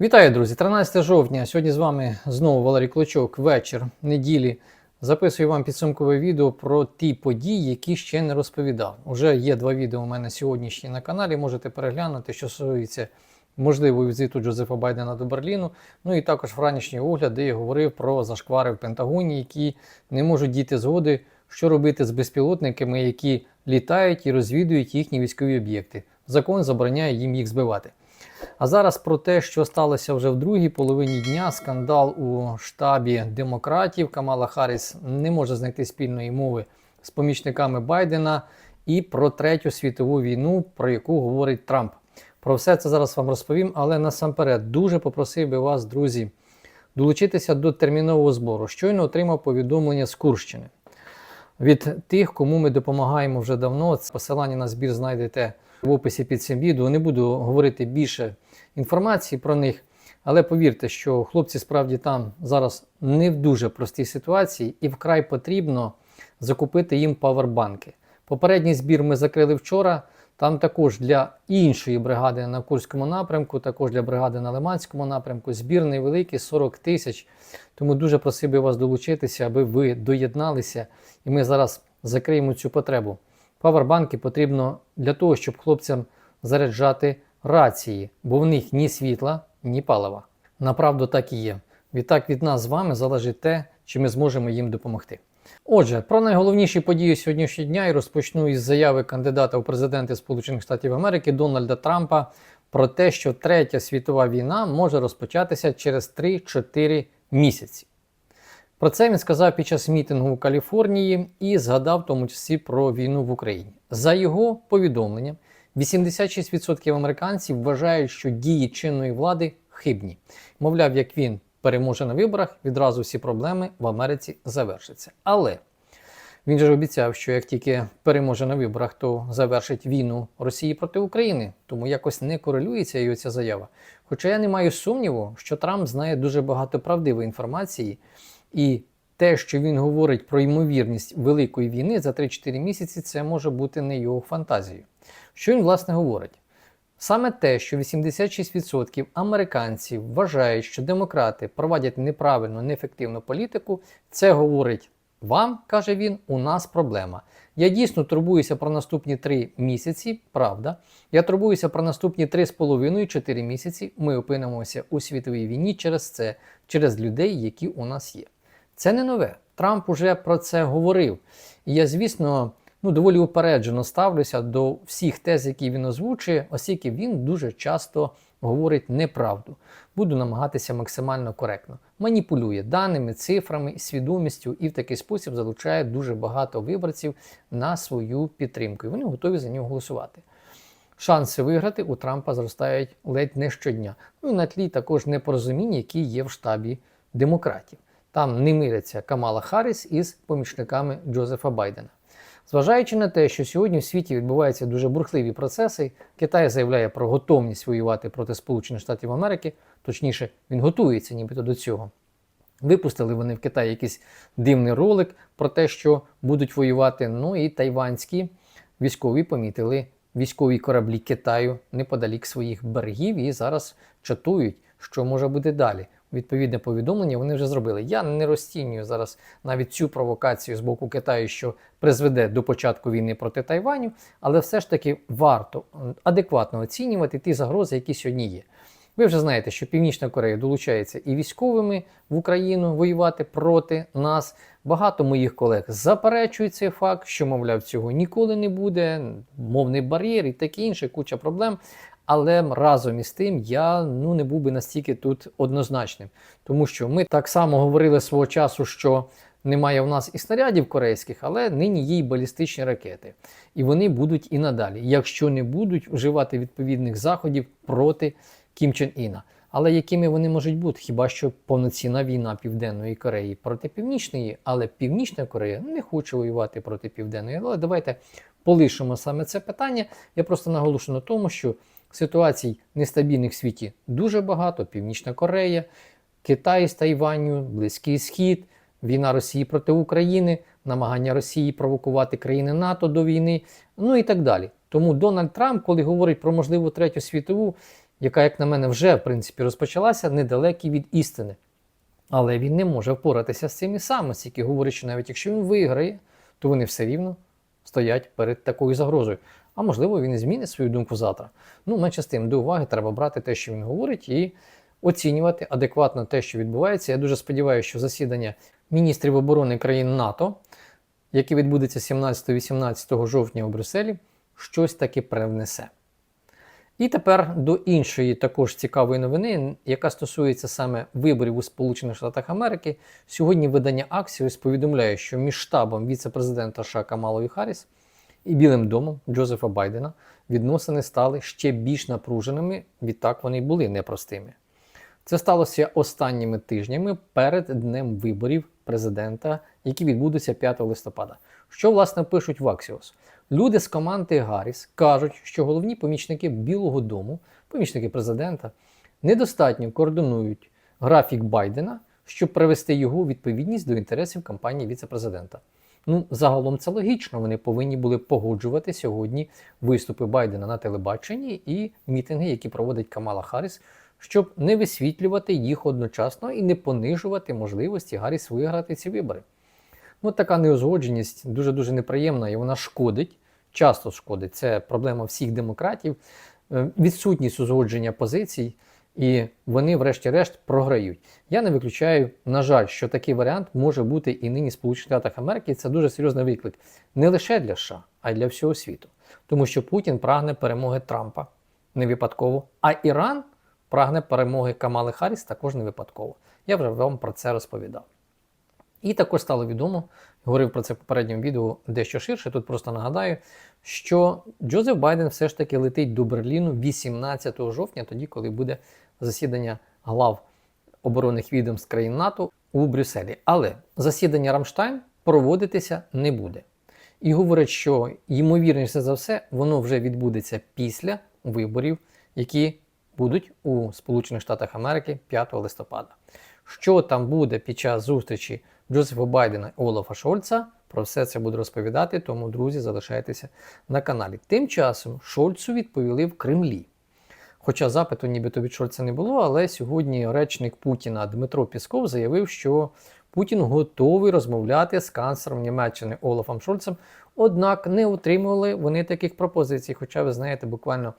Вітаю, друзі! 13 жовтня. Сьогодні з вами знову Валерій Клочок. Вечір неділі. Записую вам підсумкове відео про ті події, які ще не розповідав. Уже є два відео у мене сьогоднішні на каналі. Можете переглянути, що стосується можливого візиту Джозефа Байдена до Берліну. Ну і також вранішній огляд, де я говорив про зашквари в Пентагоні, які не можуть дійти згоди, що робити з безпілотниками, які літають і розвідують їхні військові об'єкти. Закон забороняє їм їх збивати. А зараз про те, що сталося вже в другій половині дня. Скандал у штабі демократів. Камала Харріс не може знайти спільної мови з помічниками Байдена і про третю світову війну, про яку говорить Трамп. Про все це зараз вам розповім, але насамперед дуже попросив би вас, друзі, долучитися до термінового збору. Щойно отримав повідомлення з Курщини. Від тих, кому ми допомагаємо вже давно, це посилання на збір знайдете в описі під цим відео. Не буду говорити більше інформації про них, але повірте, що хлопці справді там зараз не в дуже простій ситуації і вкрай потрібно закупити їм павербанки. Попередній збір ми закрили вчора. Там також для іншої бригади на Курському напрямку, також для бригади на Лиманському напрямку. Збір невеликий 40 тисяч. Тому дуже просив би вас долучитися, аби ви доєдналися, і ми зараз закриємо цю потребу. Павербанки потрібно для того, щоб хлопцям заряджати рації, бо в них ні світла, ні палива. Направду так і є. Відтак від нас з вами залежить те, чи ми зможемо їм допомогти. Отже, про найголовніші події сьогоднішнього дня і розпочну із заяви кандидата у президенти Сполучених Штатів Америки Дональда Трампа про те, що третя світова війна може розпочатися через 3-4 місяці. Про це він сказав під час мітингу у Каліфорнії і згадав в тому числі про війну в Україні. За його повідомленням, 86% американців вважають, що дії чинної влади хибні. Мовляв, як він переможе на виборах, відразу всі проблеми в Америці завершаться. Але він же обіцяв, що як тільки переможе на виборах, то завершить війну Росії проти України. Тому якось не корелюється його ця заява. Хоча я не маю сумніву, що Трамп знає дуже багато правдивої інформації, і те, що він говорить про ймовірність великої війни за 3-4 місяці, це може бути не його фантазією. Що він власне говорить? Саме те, що 86% американців вважають, що демократи проводять неправильну, неефективну політику, це говорить вам, каже він, у нас проблема. Я дійсно турбуюся про наступні 3 місяці, правда. Я турбуюся про наступні 3,5-4 місяці. Ми опинимося у світовій війні через це, через людей, які у нас є. Це не нове. Трамп уже про це говорив. І я, звісно, ну, доволі упереджено ставлюся до всіх тез, які він озвучує, оскільки він дуже часто говорить неправду. Буду намагатися максимально коректно. Маніпулює даними, цифрами, свідомістю і в такий спосіб залучає дуже багато виборців на свою підтримку. І вони готові за нього голосувати. Шанси виграти у Трампа зростають ледь не щодня. Ну і на тлі також непорозуміння, які є в штабі демократів. Там не миряться Камала Харріс із помічниками Джозефа Байдена. Зважаючи на те, що сьогодні в світі відбуваються дуже бурхливі процеси, Китай заявляє про готовність воювати проти Сполучених Штатів Америки, точніше, він готується нібито до цього. Випустили вони в Китаї якийсь дивний ролик про те, що будуть воювати. Ну і тайванські військові помітили військові кораблі Китаю неподалік своїх берегів і зараз чатують, що може бути далі. Відповідне повідомлення вони вже зробили. Я не розцінюю зараз навіть цю провокацію з боку Китаю, що призведе до початку війни проти Тайваню, але все ж таки варто адекватно оцінювати ті загрози, які сьогодні є. Ви вже знаєте, що Північна Корея долучається і військовими в Україну воювати проти нас. Багато моїх колег заперечують цей факт, що, мовляв, цього ніколи не буде, мовний бар'єр і таке інше, куча проблем. Але разом із тим я ну не був би настільки тут однозначним, тому що ми так само говорили свого часу, що немає в нас і снарядів корейських, але нині є й балістичні ракети, і вони будуть і надалі, якщо не будуть вживати відповідних заходів проти Кім Чен Іна. Але якими вони можуть бути? Хіба що повноцінна війна Південної Кореї проти Північної, але Північна Корея не хоче воювати проти Південної. Але давайте полишимо саме це питання. Я просто наголошу на тому, що Ситуацій нестабільних в світі дуже багато: Північна Корея, Китай з Тайваню, Близький Схід, війна Росії проти України, намагання Росії провокувати країни НАТО до війни, ну і так далі. Тому Дональд Трамп, коли говорить про можливу третю світову, яка, як на мене, вже в принципі розпочалася, недалекі від істини. Але він не може впоратися з цим і сам, оскільки говорить, що навіть якщо він виграє, то вони все рівно стоять перед такою загрозою. А можливо, він і змінить свою думку завтра. Ну, менше з тим, до уваги треба брати те, що він говорить, і оцінювати адекватно те, що відбувається. Я дуже сподіваюся, що засідання міністрів оборони країн НАТО, яке відбудеться 17-18 жовтня у Брюсселі, щось таки привнесе. І тепер до іншої також цікавої новини, яка стосується саме виборів у Сполучених Штатах Америки. Сьогодні видання Axios повідомляє, що між штабом віце-президента США Камалої Харріс і Білим домом Джозефа Байдена відносини стали ще більш напруженими, відтак вони й були непростими. Це сталося останніми тижнями перед днем виборів президента, які відбудуться 5 листопада. Що власне пишуть в Axios? Люди з команди Гарріс кажуть, що головні помічники Білого Дому, помічники президента, недостатньо координують графік Байдена, щоб привести його у відповідність до інтересів кампанії віце-президента. Ну, загалом це логічно. Вони повинні були погоджувати сьогодні виступи Байдена на телебаченні і мітинги, які проводить Камала Харріс, щоб не висвітлювати їх одночасно і не понижувати можливості Гарріс виграти ці вибори. Ну, така неузгодженість дуже-дуже неприємна і вона шкодить, часто шкодить. Це проблема всіх демократів, Е, відсутність узгодження позицій, і вони, врешті-решт, програють. Я не виключаю, на жаль, що такий варіант може бути і нині Сполучених Штатах Америки. Це дуже серйозний виклик не лише для США, а й для всього світу. Тому що Путін прагне перемоги Трампа не випадково, а Іран прагне перемоги Камали Харріс також не випадково. Я вже вам про це розповідав. І також стало відомо, говорив про це в попередньому відео дещо ширше. Тут просто нагадаю, що Джозеф Байден все ж таки летить до Берліну 18 жовтня, тоді, коли буде засідання глав оборонних відомств країн НАТО у Брюсселі. Але засідання Рамштайн проводитися не буде. І говорять, що ймовірніше за все, воно вже відбудеться після виборів, які будуть у Сполучених Штатах Америки 5 листопада. Що там буде під час зустрічі Джозефа Байдена і Олафа Шольца, про все це буду розповідати, тому, друзі, залишайтеся на каналі. Тим часом Шольцу відповіли в Кремлі. Хоча запиту нібито від Шольца не було, але сьогодні речник Путіна Дмитро Пісков заявив, що Путін готовий розмовляти з канцлером Німеччини Олафом Шольцем, однак не отримували вони таких пропозицій. Хоча, ви знаєте, буквально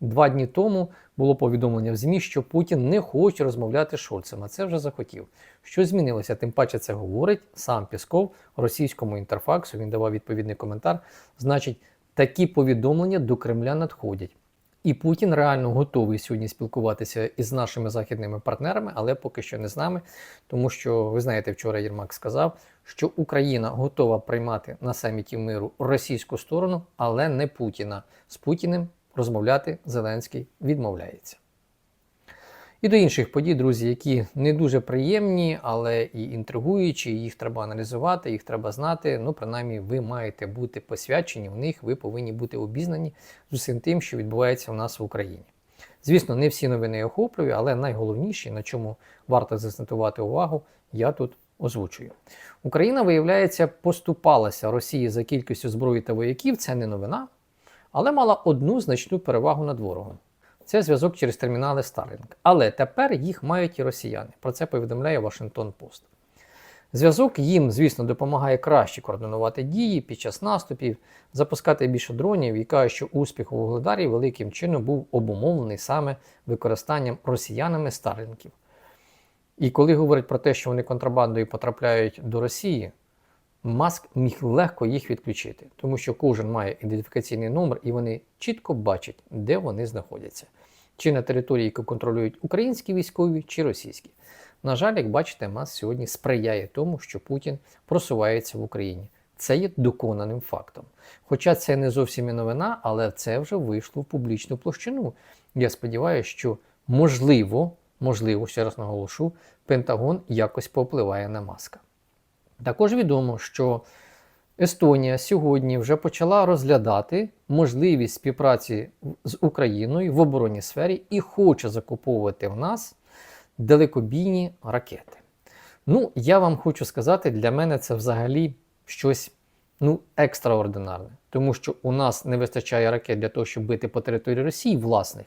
два дні тому було повідомлення в ЗМІ, що Путін не хоче розмовляти з Шольцем, а це вже захотів. Що змінилося? Тим паче це говорить сам Пісков російському інтерфаксу. Він давав відповідний коментар. Значить, такі повідомлення до Кремля надходять. І Путін реально готовий сьогодні спілкуватися із нашими західними партнерами, але поки що не з нами. Тому що ви знаєте, вчора Єрмак сказав, що Україна готова приймати на саміті миру російську сторону, але не Путіна. З Путіним розмовляти Зеленський відмовляється. І до інших подій, друзі, які не дуже приємні, але і інтригуючі, їх треба аналізувати, їх треба знати. Ну, принаймні, ви маєте бути посвячені в них, ви повинні бути обізнані з усім тим, що відбувається у нас в Україні. Звісно, не всі новини я охоплюю, але найголовніші, на чому варто заакцентувати увагу, я тут озвучую. Україна, виявляється, поступалася Росії за кількістю зброї та вояків. Це не новина, але мала одну значну перевагу над ворогом. Це зв'язок через термінали Starlink. Але тепер їх мають і росіяни. Про це повідомляє Washington Post. Зв'язок їм, звісно, допомагає краще координувати дії під час наступів, запускати більше дронів і каже, що успіх у Вугледарі великим чином був обумовлений саме використанням росіянами Старлінків. І коли говорять про те, що вони контрабандою потрапляють до Росії, Маск міг легко їх відключити, тому що кожен має ідентифікаційний номер і вони чітко бачать, де вони знаходяться, чи на території, яку контролюють українські військові, чи російські. На жаль, як бачите, Маск сьогодні сприяє тому, що Путін просувається в Україні. Це є доконаним фактом. Хоча це не зовсім і новина, але це вже вийшло в публічну площину. Я сподіваюся, що можливо, можливо, ще раз наголошу, Пентагон якось попливає на маска. Також відомо, що Естонія сьогодні вже почала розглядати можливість співпраці з Україною в оборонній сфері і хоче закуповувати в нас далекобійні ракети. Ну, я вам хочу сказати, для мене це взагалі щось ну, екстраординарне, тому що у нас не вистачає ракет для того, щоб бити по території Росії власних.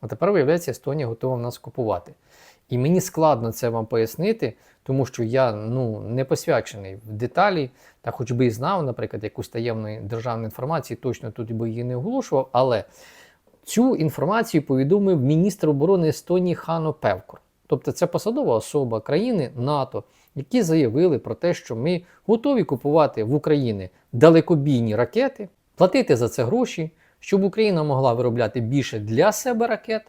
А тепер, виявляється, Естонія готова в нас купувати. І мені складно це вам пояснити, тому що я ну, не посвячений в деталі, та хоч би і знав, наприклад, якусь таємну державну інформацію, точно тут би її не оголошував, але цю інформацію повідомив міністр оборони Естонії Хано Певкор. Тобто це посадова особа країни НАТО, які заявили про те, що ми готові купувати в Україні далекобійні ракети, платити за це гроші, щоб Україна могла виробляти більше для себе ракет.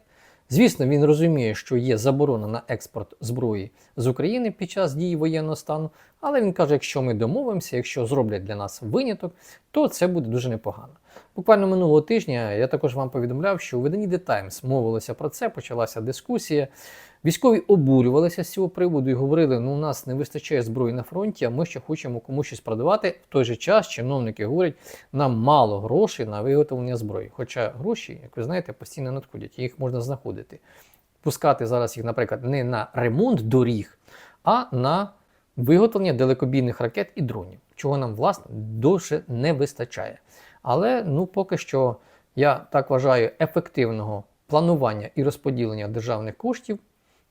Звісно, він розуміє, що є заборона на експорт зброї з України під час дії воєнного стану, але він каже, якщо ми домовимося, якщо зроблять для нас виняток, то це буде дуже непогано. Буквально минулого тижня я також вам повідомляв, що у виданні The Times мовилося про це, почалася дискусія. Військові обурювалися з цього приводу і говорили: ну у нас не вистачає зброї на фронті, а ми ще хочемо комусь щось продавати. В той же час чиновники говорять, нам мало грошей на виготовлення зброї. Хоча гроші, як ви знаєте, постійно надходять, їх можна знаходити. Пускати зараз їх, наприклад, не на ремонт доріг, а на виготовлення далекобійних ракет і дронів, чого нам, власне, дуже не вистачає. Але ну, поки що я так вважаю, ефективного планування і розподілення державних коштів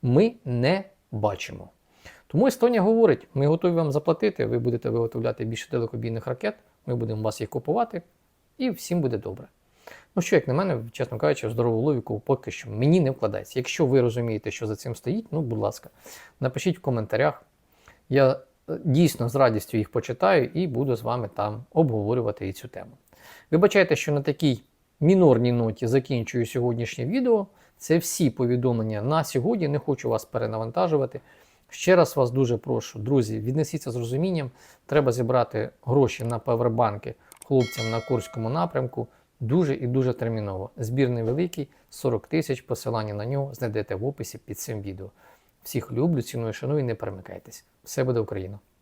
ми не бачимо. Тому Естонія говорить: ми готові вам заплатити, ви будете виготовляти більше далекобійних ракет, ми будемо вас їх купувати, і всім буде добре. Ну що, як на мене, чесно кажучи, в здорову логіку поки що мені не вкладається. Якщо ви розумієте, що за цим стоїть, ну, будь ласка, напишіть в коментарях. Я е, дійсно з радістю їх почитаю і буду з вами там обговорювати і цю тему. Вибачайте, що на такій мінорній ноті закінчую сьогоднішнє відео. Це всі повідомлення на сьогодні. Не хочу вас перенавантажувати. Ще раз вас дуже прошу, друзі, віднесіться з розумінням. Треба зібрати гроші на павербанки хлопцям на Курському напрямку. Дуже і дуже терміново. Збір невеликий, 40 тисяч. Посилання на нього знайдете в описі під цим відео. Всіх люблю, ціную, шаную, не перемикайтесь. Все буде Україна!